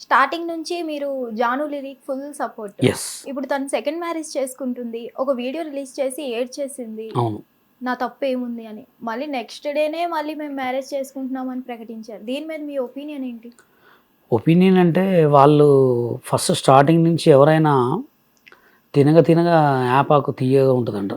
Starting నుంచి మీరు Janu lyric full support. ఇప్పుడు తను సెకండ్ మ్యారేజ్ చేసుకుంటుంది. ఒక వీడియో రిలీజ్ చేసి ఏడ్ చేసింది అవును. నా తప్పు ఏముంది అని. మళ్ళీ నెక్స్ట్ డేనే మళ్ళీ మేము మ్యారేజ్ చేసుకుంటున్నామని ప్రకటించారు. దీని మీద మీ ఒపీనియన్ ఏంటి? ఒపీనియన్ అంటే వాళ్ళు ఫస్ట్ స్టార్టింగ్ నుంచి ఎవరైనా తినగ తినగా యాపాకు తీయగా ఉంటుందంట.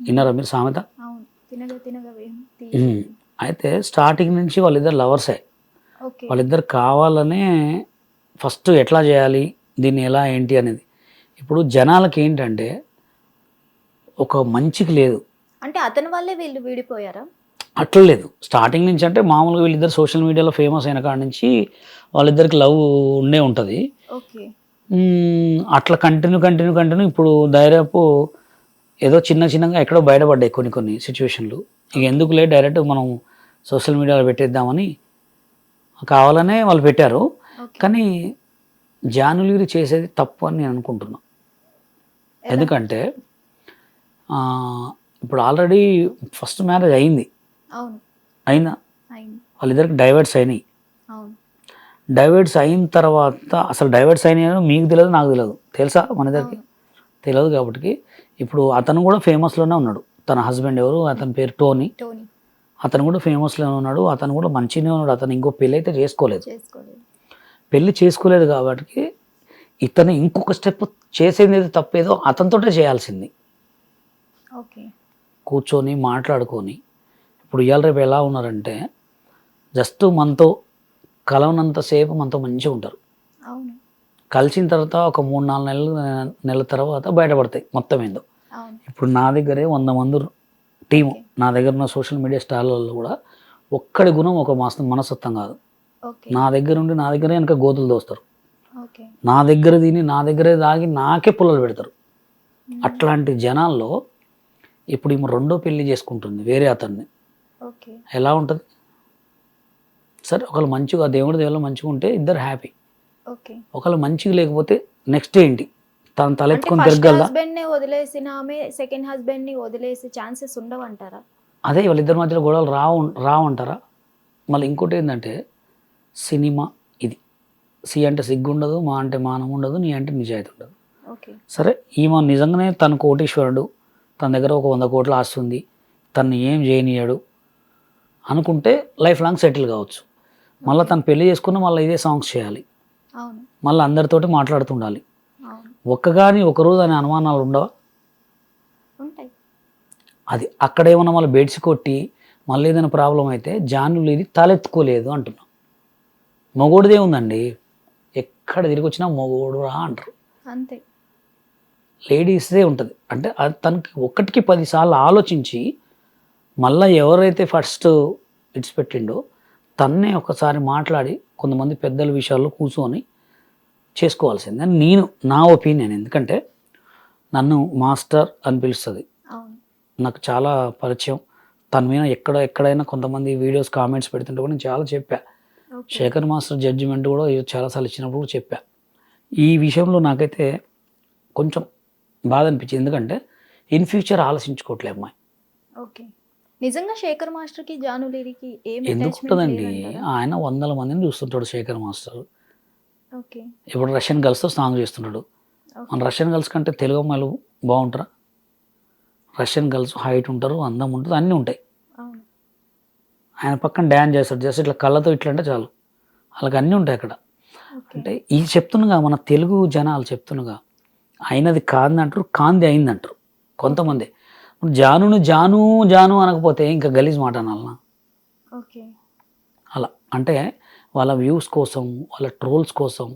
విన్నారా మీరు సామెత? తినగా తినగా ఉమ్. అయితే స్టార్టింగ్ నుంచి వాళ్ళిద్దరు లవర్సే వాళ్ళిద్దరు కావాలనే ఫస్ట్ ఎట్లా చేయాలి? దీన్ని ఎలా ఏంటి అనేది. ఇప్పుడు జనాలకి ఏంటంటే ఒక మంచికి లేదు. అంటే అతని వల్లే వీళ్ళు విడిపోయారా? అట్లా లేదు. స్టార్టింగ్ నుంచి అంటే మామూలుగా వీళ్ళిద్దరు సోషల్ మీడియాలో ఫేమస్ అయిన కాడ నుంచి వాళ్ళిద్దరికి లవ్ ఉండే ఉంటుంది. అట్లా కంటిన్యూ కంటిన్యూ కంటిన్యూ ఇప్పుడు దాదాపు ఏదో చిన్న చిన్నగా ఎక్కడో బయటపడ్డాయి కొన్ని కొన్ని సిచ్యువేషన్లు. ఇక ఎందుకులే డైరెక్ట్ మనం సోషల్ మీడియాలో పెట్టేద్దామని కావాలనే వాళ్ళు పెట్టారు. కానీ జానులీరి చేసేది తప్పు అని నేను అనుకుంటున్నా. ఎందుకంటే ఇప్పుడు ఆల్రెడీ ఫస్ట్ మ్యారేజ్ అయింది. అయినా వాళ్ళిద్దరికి డైవర్ట్స్ అయినాయి. డైవర్ట్స్ అయిన తర్వాత అసలు డైవర్ట్స్ అయినాయో మీకు తెలియదు నాకు తెలియదు. తెలుసా మన ఇద్దరికి? తెలియదు కాబట్టి. ఇప్పుడు అతను కూడా ఫేమస్లోనే ఉన్నాడు. తన హస్బెండ్ ఎవరు? అతని పేరు టోనీ. టోనీ. అతను కూడా ఫేమస్లోనే ఉన్నాడు. అతను కూడా మంచిగానే ఉన్నాడు. అతను ఇంకో పెళ్ళి అయితే చేసుకోలేదు. పెళ్ళి చేసుకోలేదు కాబట్టి ఇతను ఇంకొక స్టెప్ చేసేది ఏదో తప్పేదో అతనితోటే చేయాల్సింది. కూర్చొని మాట్లాడుకొని ఇప్పుడు ఇవాళ రేపు ఎలా ఉన్నారంటే జస్ట్ మనతో కలవనంతసేపు మనతో మంచిగా ఉంటారు. కలిసిన తర్వాత ఒక మూడు నాలుగు నెలలు నెలల తర్వాత బయటపడతాయి మొత్తం ఏందో ఇప్పుడు నా దగ్గరే వంద మంది టీము నా దగ్గర ఉన్న సోషల్ మీడియా స్టార్లలో కూడా ఒక్కడి గుణం ఒక మాసం మనస్తత్వం కాదు. నా దగ్గర ఉండి నా దగ్గరే వెనక గోతులు దోస్తారు. నా దగ్గర తిని నా దగ్గరే తాగి నాకే పుల్లలు పెడతారు. అట్లాంటి జనాల్లో ఇప్పుడు ఈమె రెండో పెళ్ళి చేసుకుంటుంది వేరే అతన్ని. ఓకే. ఎలా ఉంటుంది? సరే ఒకళ్ళు మంచిగా దేవుడి దేవుళ్ళు మంచిగా ఉంటే ఇద్దరు హ్యాపీ. ఓకే. ఒకళ్ళు మంచిగా లేకపోతే నెక్స్ట్ ఏంటి? తను తలెత్తుకొని ఫస్ట్ తిరగలదా హస్బెండ్ని వదిలేసిన ఆమె సెకండ్ హస్బెండ్ని వదిలేసే ఛాన్సెస్ ఉండవంటారా? అదే వాళ్ళిద్దరి మధ్యలో గొడవలు రావు రావంటారా? మళ్ళీ ఇంకోటి ఏంటంటే సినిమా ఇది. సి అంటే సిగ్గు ఉండదు మా అంటే మానం ఉండదు నీ అంటే నిజాయితీ ఉండదు ఓకే. సరే ఈమె నిజంగానే తన కోటీశ్వరుడు తన దగ్గర ఒక వంద కోట్లు ఆస్తుంది తను ఏం చేయనీయాడు అనుకుంటే లైఫ్ లాంగ్ సెటిల్ కావచ్చు. మళ్ళీ తను పెళ్ళి చేసుకున్న మళ్ళీ ఇదే సాంగ్స్ చేయాలి. మళ్ళీ అందరితోటి మాట్లాడుతుండాలి. అవును. ఒక్కగాని ఒక రోజు అనే అనుమానాలు ఉండవా? అది అక్కడ ఏమన్నా మళ్ళీ బెడ్స్ కొట్టి మళ్ళీ ఏదైనా ప్రాబ్లం అయితే జానులు ఇది తలెత్తుకోలేదు అంటున్నా. మొగోడిదే ఉందండి. ఎక్కడ తిరిగి వచ్చినా మొగోడు రా అంటారు. అంతే. లేడీస్దే ఉంటుంది. అంటే అది తనకి ఒక్కటికి పదిసార్లు ఆలోచించి మళ్ళీ ఎవరైతే ఫస్ట్ ఇడిచిపెట్టిండో తన్నే ఒకసారి మాట్లాడి కొంతమంది పెద్దల విషయాల్లో కూర్చొని చేసుకోవాల్సింది. అని నేను నా ఒపీనియన్. ఎందుకంటే నన్ను మాస్టర్ అని పిలుస్తుంది. నాకు చాలా పరిచయం. తన మీద ఎక్కడ ఎక్కడైనా కొంతమంది వీడియోస్ కామెంట్స్ పెడుతుంటే కూడా నేను చాలా చెప్పా. శేఖర్ మాస్టర్ జడ్జిమెంట్ కూడా చాలాసార్లు ఇచ్చినప్పుడు కూడా చెప్పా. ఈ విషయంలో నాకైతే కొంచెం బాధ అనిపించింది. ఎందుకంటే ఇన్ ఫ్యూచర్ ఆలోచించుకోవట్లే అమ్మాయి. ఓకే. నిజంగా శేఖర్ మాస్టర్కి జాను లిరికి ఏం ఎందుకు attachment ఉంటుందండి? లేదంటారా? ఆయన వందల మందిని చూస్తుంటాడు శేఖర్ మాస్టర్. ఓకే. ఇప్పుడు రష్యన్ గర్ల్స్తో సాంగ్ చేస్తున్నాడు మన రష్యన్ గర్ల్స్ కంటే తెలుగు అమ్మాయిలు బాగుంటారా? రష్యన్ గర్ల్స్ హైట్ ఉంటారు అందం ఉంటుంది అన్నీ ఉంటాయి. ఆయన పక్కన డ్యాన్స్ చేస్తాడు. జస్ట్ ఇట్లా కళ్ళతో ఇట్లా అంటే చాలు. వాళ్ళకి అన్నీ ఉంటాయి అక్కడ. అంటే ఇది చెప్తున్నగా మన తెలుగు జనాలు చెప్తున్నగా అయినది కాంది అంటారు కాంది అయింది అంటారు కొంతమంది జానును జాను జాను అనకపోతే ఇంకా గలీజ్ మాట అనాలనా? ఓకే. అలా. అంటే వాళ్ళ వ్యూస్ కోసం వాళ్ళ ట్రోల్స్ కోసం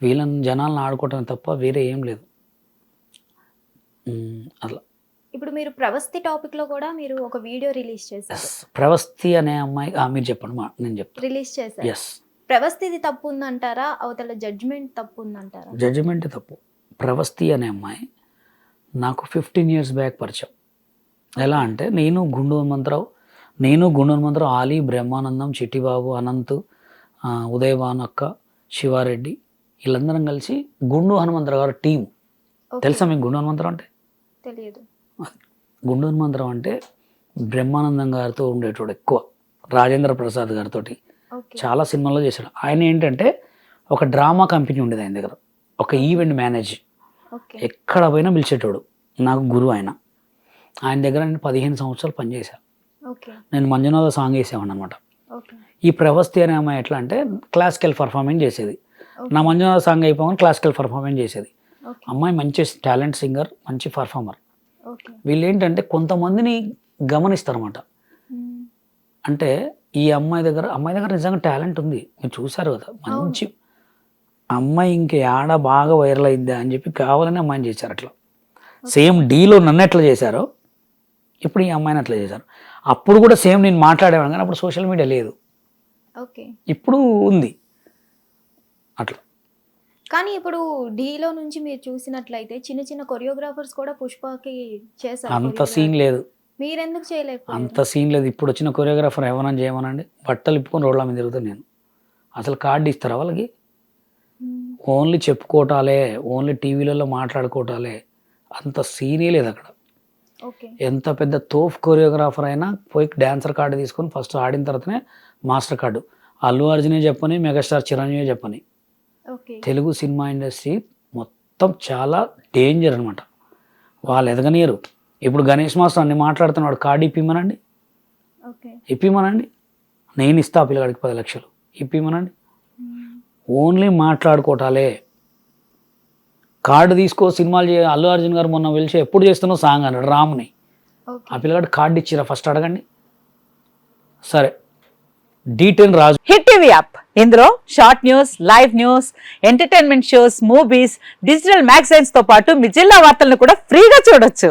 వీళ్ళని జనాలను ఆడుకోవటం తప్ప వేరే ఏం లేదు. అట్లా. ఇప్పుడు మీరు ప్రవస్తి టాపిక్లో కూడా మీరు ఒక వీడియో రిలీజ్ చేశారు. ప్రవస్తి అనే అమ్మాయి ఆ, మీరు చెప్పండి మా నేను చెప్తాను రిలీజ్ చేశారు. ఎస్ ప్రవస్తిది తప్పు ఉందంటారా అవతల జడ్జ్మెంట్ తప్పు ఉందంటారా జడ్జిమెంట్ తప్పు. ప్రవస్తి అనే అమ్మాయి నాకు ఫిఫ్టీన్ ఇయర్స్ బ్యాక్ పరిచయం. ఎలా అంటే నేను గుండు హనుమంతరావు నేను గుండు హనుమంతరావు ఆలీ బ్రహ్మానందం చిట్టిబాబు అనంత్ ఆ, ఉదయభాను అక్క శివారెడ్డి వీళ్ళందరం కలిసి గుండు హనుమంతరావు గారు టీం. తెలుసా మీకు గుండు హనుమంతరావు అంటే? తెలియదు గుండు హనుమంతరావు అంటే బ్రహ్మానందం గారితో ఉండేటోడు ఎక్కువ రాజేంద్ర ప్రసాద్ గారితో ఓకే చాలా సినిమాల్లో చేశాడు. ఆయన ఏంటంటే ఒక డ్రామా కంపెనీ ఉండేది ఆయన దగ్గర. ఒక ఈవెంట్ మేనేజ్. ఎక్కడ పోయినా పిలిచేటోడు. నాకు గురువు ఆయన. ఆయన దగ్గర నేను పదిహేను సంవత్సరాలు పనిచేశాను నేను మంజునాథ సాంగ్ వేసేవాడిని అనమాట ఈ ప్రవస్తి అనే అమ్మాయి ఎట్లా అంటే క్లాసికల్ పర్ఫార్మెన్స్ చేసేది. నా మంజునాథ సాంగ్ అయిపోగానే క్లాసికల్ పర్ఫార్మెన్స్ చేసేది. అమ్మాయి మంచి టాలెంట్ సింగర్ మంచి పర్ఫార్మర్. వీళ్ళు ఏంటంటే కొంతమందిని గమనిస్తారన్నమాట. అంటే ఈ అమ్మాయి దగ్గర అమ్మాయి దగ్గర నిజంగా టాలెంట్ ఉంది. మీరు చూసారు కదా. మంచి అమ్మాయి ఇంక ఆడ బాగా వైరల్ అయిందా అని చెప్పి కావాలని అమ్మాయిని చేశారు అట్లా. సేమ్ డీలో నన్ను ఎట్లా చేశారో ఇప్పుడు ఈ అమ్మాయిని అట్లా చేశారు. అప్పుడు కూడా సేమ్ నేను మాట్లాడేవాడు కానీ అప్పుడు సోషల్ మీడియా లేదు. ఓకే. ఇప్పుడు ఉంది. అట్లా. కానీ ఇప్పుడు డీలో నుంచి మీరు చూసినట్లయితే చిన్న చిన్న కొరియోగ్రాఫర్స్ కూడా పుష్పకి చేశారు అంత. సీన్ లేదు. మీరెందుకు చేయలేకపోయారు? అంత సీన్ లేదు. ఇప్పుడు వచ్చిన కొరియోగ్రాఫర్ ఏమన్నా చేయమనండి. బట్టలు ఇప్పుకొని రోడ్ల మీద తిరుగుతాను నేను. అసలు కార్డు ఇస్తారా వాళ్ళకి. ఓన్లీ చెప్పుకోవటాలే ఓన్లీ టీవీలలో మాట్లాడుకోవటాలే అంత సీనే లేదు అక్కడ. ఎంత పెద్ద తోఫ్ కొరియోగ్రాఫర్ అయినా పోయి డాన్సర్ కార్డు తీసుకొని ఫస్ట్ ఆడిన తర్వాతనే మాస్టర్ కార్డు. అల్లు అర్జునే చెప్పని మెగాస్టార్ చిరంజీవి చెప్పని. తెలుగు సినిమా ఇండస్ట్రీ మొత్తం చాలా డేంజర్ అనమాట వాళ్ళు ఎదగనియరు. ఇప్పుడు గణేష్ మాస్టర్ అన్ని మాట్లాడుతున్నాడు. కార్డు ఇప్పిమనండి. ఓకే. ఇప్పిమనండి. నేను ఇస్తా ఆ పిల్లగాడికి పది లక్షలు. ఇప్పిమనండి. ఓన్లీ మాట్లాడుకోవటాలే కార్డు తీసుకో సినిమాలు చే అల్లు అర్జున్ గారు మొన్న పిలిచి ఎప్పుడు చేస్తున్నావు సాంగ్ అన్నాడు రాముని. ఓకే. ఆ పిల్లగాడు కార్డు ఇచ్చిరా ఫస్ట్ అడగండి. సరే. Detail Raju hit TV app. ఇందులో short news live news entertainment shows movies digital మ్యాగజైన్స్తో పాటు మీ జిల్లా వార్తలను కూడా ఫ్రీగా చూడొచ్చు.